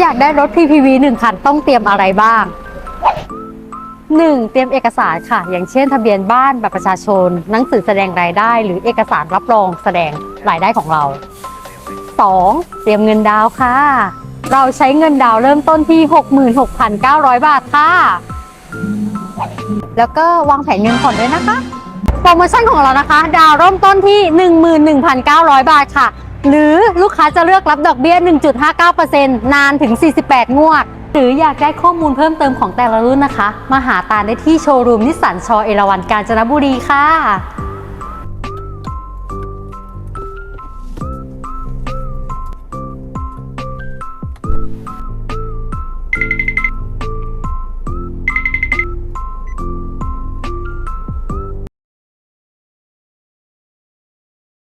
อยากได้รถ PPV 1 คันต้องเตรียมอะไรบ้าง 1. เตรียมเอกสารค่ะ อย่างเช่น ทะเบียนบ้านแบบประชาชน หนังสือแสดงรายได้ หรือเอกสารรับรองแสดงรายได้ของเรา 2. เตรียมเงินดาวค่ะ เราใช้เงินดาวเริ่มต้นที่ 66,900 บาทค่ะ แล้วก็วางแผนเงินผ่อนด้วยนะคะโปรโมชั่นของเรานะคะ ดาวเริ่มต้นที่ 11,900 บาทค่ะ หรือลูกค้าจะเลือกรับดอกเบี้ย 1.59%นานถึง 48 งวด หรืออยากได้ข้อมูลเพิ่มเติมของแต่ละรุ่นนะคะ มาหาตาได้ที่โชว์รูมนิสสันชอเอราวันกาญจนบุรีค่ะ